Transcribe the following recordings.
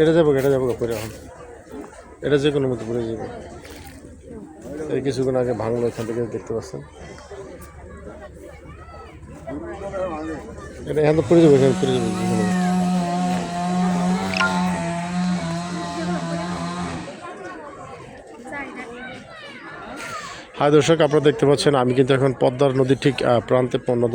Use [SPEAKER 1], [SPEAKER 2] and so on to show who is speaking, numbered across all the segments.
[SPEAKER 1] এটা যাব এটা যাব পরে এখন। এটা যে কোনো মতো পরে যাব। এই কিছুক্ষণ আগে ভাঙলো, এখান থেকে দেখতে পাচ্ছেন। এটা এখান তো পড়ে যাব, এখানে পড়ে যাব যে কোনো মতে। হাই দর্শক, আপনারা দেখতে পাচ্ছেন, আমি কিন্তু এখন পদ্মার নদীর ঠিক প্রান্তে পদ্মা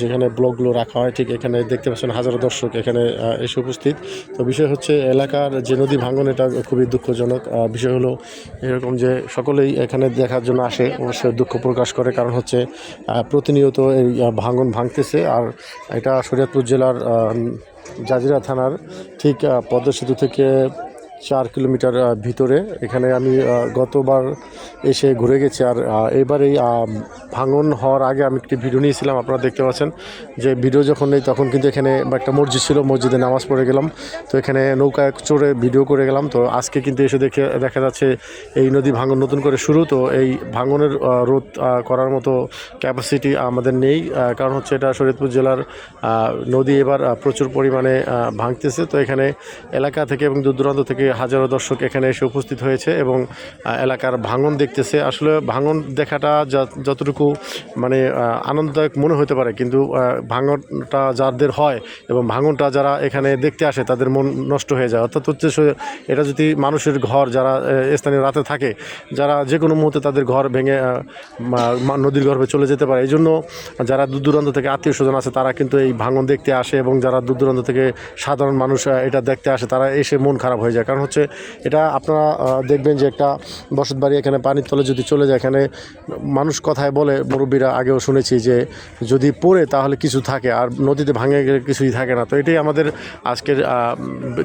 [SPEAKER 1] যেখানে ব্লকগুলো রাখা হয়, ঠিক এখানে দেখতে পাচ্ছেন হাজারো দর্শক এখানে এসে উপস্থিত। তো বিষয় হচ্ছে, এলাকার যে নদী ভাঙন, এটা খুবই দুঃখজনক। বিষয় হলো এরকম যে সকলেই এখানে দেখার জন্য আসে, অবশ্যই দুঃখ প্রকাশ করে। কারণ হচ্ছে প্রতিনিয়ত এই ভাঙন ভাঙতেছে। আর এটা শরীয়তপুর জেলার জাজিরা থানার ঠিক পদ্মা সেতু থেকে চার কিলোমিটার ভিতরে। এখানে আমি গতবার এসে ঘুরে গেছি আর এবার এই ভাঙন হওয়ার আগে আমি একটি ভিডিও নিয়েছিলাম, আপনারা দেখতে পাচ্ছেন। যে ভিডিও যখন নেই তখন কিন্তু এখানে একটা মসজিদ ছিল, মসজিদে নামাজ পড়ে গেলাম। তো এখানে নৌকায় চড়ে ভিডিও করে গেলাম। তো আজকে কিন্তু এসে দেখে, দেখা যাচ্ছে এই নদী ভাঙন নতুন করে শুরু। তো এই ভাঙনের রোধ করার মতো ক্যাপাসিটি আমাদের নেই। কারণ হচ্ছে এটা শরীয়তপুর জেলার নদী এবার প্রচুর পরিমাণে ভাঙতেছে। তো এখানে এলাকা থেকে এবং দূর দূরান্ত থেকে হাজারো দর্শক এখানে এসে উপস্থিত হয়েছে এবং এলাকার ভাঙন দেখতেছে। আসলে ভাঙন দেখাটা যতটুকু মানে আনন্দদায়ক মনে হতে পারে, কিন্তু ভাঙনটা যাদের হয় এবং ভাঙনটা যারা এখানে দেখতে আসে, তাদের মন নষ্ট হয়ে যায়। অর্থাৎ হচ্ছে এটা যদি মানুষের ঘর যারা স্থানীয় রাতে থাকে, যারা যে কোনো মুহূর্তে তাদের ঘর ভেঙে নদীর গর্ভে চলে যেতে পারে। এই জন্য যারা দূর দূরান্ত থেকে আত্মীয় স্বজন আছে, তারা কিন্তু এই ভাঙন দেখতে আসে এবং যারা দূর দূরান্ত থেকে সাধারণ মানুষ এটা দেখতে আসে, তারা এসে মন খারাপ হয়ে যায়। কারণ হচ্ছে এটা আপনারা দেখবেন যে একটা বসত বাড়ি এখানে পানির তলে যদি চলে যায়, এখানে মানুষ কথায় বলে, মুরব্বীরা আগেও শুনেছি যে যদি পড়ে তাহলে কিছু থাকে, আর নদীতে ভাঙে গেলে কিছুই থাকে না। তো এটাই আমাদের আজকের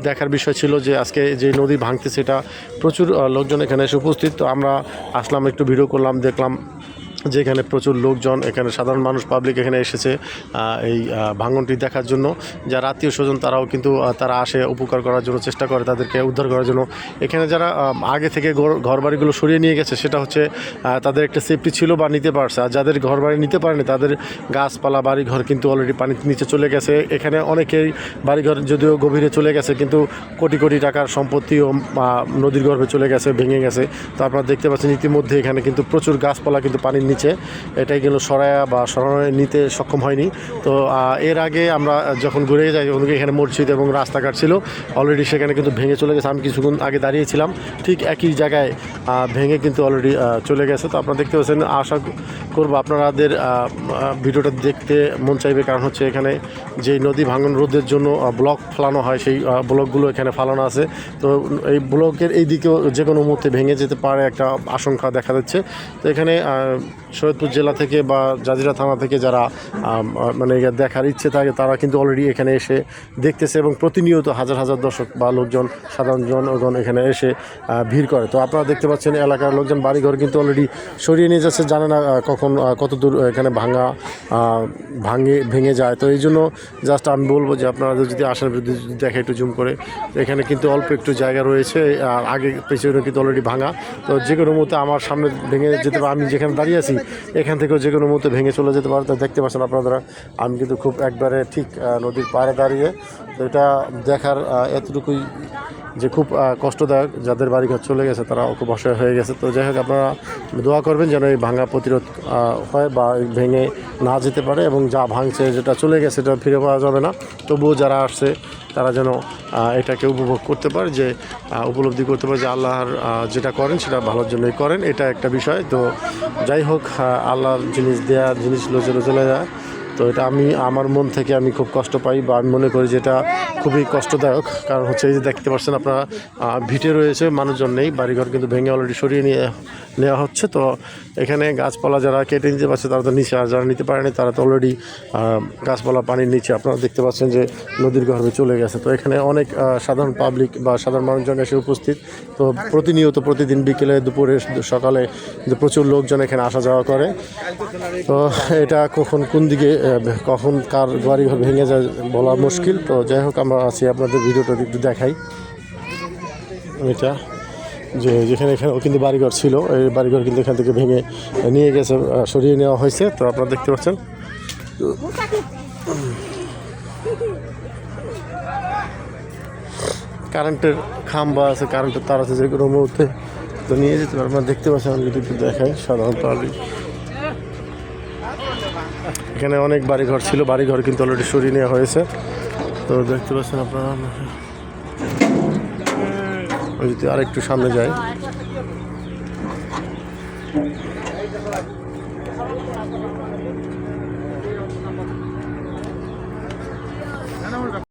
[SPEAKER 1] দেখার বিষয় ছিল যে আজকে যে নদী ভাঙতে সেটা প্রচুর লোকজন এখানে এসে উপস্থিত। তো আমরা আসলাম, একটু ভিডিও করলাম, দেখলাম যে এখানে প্রচুর লোকজন, এখানে সাধারণ মানুষ পাবলিক এখানে এসেছে এই ভাঙনটি দেখার জন্য। যারা আত্মীয় স্বজন, তারাও কিন্তু তারা আসে, উপকার করার জন্য চেষ্টা করে, তাদেরকে উদ্ধার করার জন্য। এখানে যারা আগে থেকে ঘর- ঘরবাড়িগুলো সরিয়ে নিয়ে গেছে, সেটা হচ্ছে তাদের একটা সেফটি ছিল বা নিতে পারছে। আর যাদের ঘরবাড়ি নিতে পারেনি, তাদের গাছপালা, বাড়িঘর কিন্তু অলরেডি পানির নিচে চলে গেছে। এখানে অনেকেই বাড়িঘর যদিও গভীরে চলে গেছে, কিন্তু কোটি কোটি টাকার সম্পত্তিও নদীর গর্ভে চলে গেছে, ভেঙে গেছে। তো আপনারা দেখতে পাচ্ছেন, ইতিমধ্যে এখানে কিন্তু প্রচুর গাছপালা কিন্তু পানির নিচে। এটাই কিন্তু সরায়া বা সরানো নিতে সক্ষম হয়নি। তো এর আগে আমরা যখন ঘুরে যাই ওদিকে এখানে মসজিদ এবং রাস্তাঘাট ছিল। অলরেডি সেখানে কিন্তু ভেঙে চলে গেছে। আমি কিছুক্ষণ আগে দাঁড়িয়েছিলাম। ঠিক একই জায়গায় ভেঙে কিন্তু অলরেডি চলে গেছে। তো আপনারা দেখতে পাচ্ছেন আশা করব আহ, ভিডিওটা দেখতে মন চাইবে। কারণ হচ্ছে এখানে যে নদী ভাঙন রোধের জন্য ব্লক ফেলানো হয় সেই ব্লকগুলো এখানে ফালানো আছে। তো এই ব্লকের এই দিকেও যে কোনো মুহূর্তে ভেঙে যেতে পারে একটা আশঙ্কা দেখা যাচ্ছে। তো এখানে সৈয়দপুর জেলা থেকে বা জাজিরা থানা থেকে যারা মানে দেখার ইচ্ছে থাকে, তারা কিন্তু অলরেডি এখানে এসে দেখতেছে এবং প্রতিনিয়ত হাজার হাজার দর্শক বা লোকজন, সাধারণ জনগণ এখানে এসে ভিড় করে। তো আপনারা দেখতে পাচ্ছেন এলাকার লোকজন বাড়িঘর কিন্তু অলরেডি সরিয়ে নিয়ে যাচ্ছে, জানে না কখন কত দূর এখানে ভাঙা ভাঙে, ভেঙে যায়। তো এই জন্য জাস্ট আমি বলব যে আপনারা যদি আসেন দেখে একটু জুম করে, এখানে কিন্তু অল্প একটু জায়গা রয়েছে, আর আগে পেছনে কিন্তু অলরেডি ভাঙা। তো যে কোনো মুহূর্তে আমার সামনে ভেঙে যেতে আমি যেখানে দাঁড়িয়ে আছি এখান থেকেও যে কোনো মুহূর্তে ভেঙে চলে যেতে পারে দেখতে পাচ্ছেন আপনারা। আমি কিন্তু খুব একবারে ঠিক নদীর পাড়ে দাঁড়িয়ে, তো এটা দেখার এতটুকুই যে খুব কষ্টদায়ক যাদের বাড়িঘর চলে গেছে, তারা খুব অসহায় হয়ে গেছে। তো যাই হোক, আপনারা দোয়া করবেন যেন এই ভাঙা প্রতিরোধ হয় বা ভেঙে না যেতে পারে এবং যা ভাঙছে, যেটা চলে গেছে, সেটা ফিরে পাওয়া যাবে না। তবুও যারা আসছে, তারা যেন এটাকে উপভোগ করতে পারে, যে উপলব্ধি করতে পারে যে আল্লাহর যেটা করেন, সেটা ভালোর জন্যই করেন। এটা একটা বিষয়। তো যাই হোক আল্লাহর জিনিস দেয়া জিনিস চলে চলে যায়। তো এটা আমি, আমার মন থেকে আমি খুব কষ্ট পাই বা আমি মনে করি যেটা খুবই কষ্টদায়ক। কারণ হচ্ছে এই যে দেখতে পাচ্ছেন আপনারা ভিটে রয়েছে, মানুষজন নেই, বাড়িঘর কিন্তু ভেঙে অলরেডি সরিয়ে নিয়ে, নেওয়া হচ্ছে। তো এখানে গাছপালা যারা কেটে নিতে পারছে, তারা তো নিচে, আর যারা নিতে পারেনি, তারা তো অলরেডি গাছপালা পানির নিচে। আপনারা দেখতে পাচ্ছেন যে নদীর গর্ভে চলে গেছে। তো এখানে অনেক সাধারণ পাবলিক বা সাধারণ মানুষজন এসে উপস্থিত। তো প্রতিনিয়ত প্রতিদিন বিকেলে দুপুরে সকালে প্রচুর লোকজন এখানে আসা যাওয়া করে। তো এটা কখন, কোন দিকে কখন কার বাড়ি ঘর ভেঙে যায় বলা মুশকিল। তো যাই হোক, আমরা আছি আপনাদের ভিডিওটা একটু দেখাই। এটা যে যেখানে এখানে কিন্তু বাড়িঘর ছিল, এই বাড়িঘর কিন্তু এখান থেকে ভেঙে নিয়ে গেছে সরিয়ে নেওয়া হয়েছে। তো আপনারা দেখতে পাচ্ছেন। কারেন্টের খাম্বা আছে, কারেন্টের তার আছে যে কোনো মুহূর্তে তো নিয়ে যেতে পারবেন দেখতে পাচ্ছেন, আমি যদি একটু দেখাই সাধারণত আমি এখানে অনেক বাড়িঘর ছিল বাড়ি ঘর কিন্তু অলরেডি সরিয়ে নেওয়া হয়েছে। তো দেখতে পাচ্ছেন আপনারা যদি আরেকটু সামনে যাই।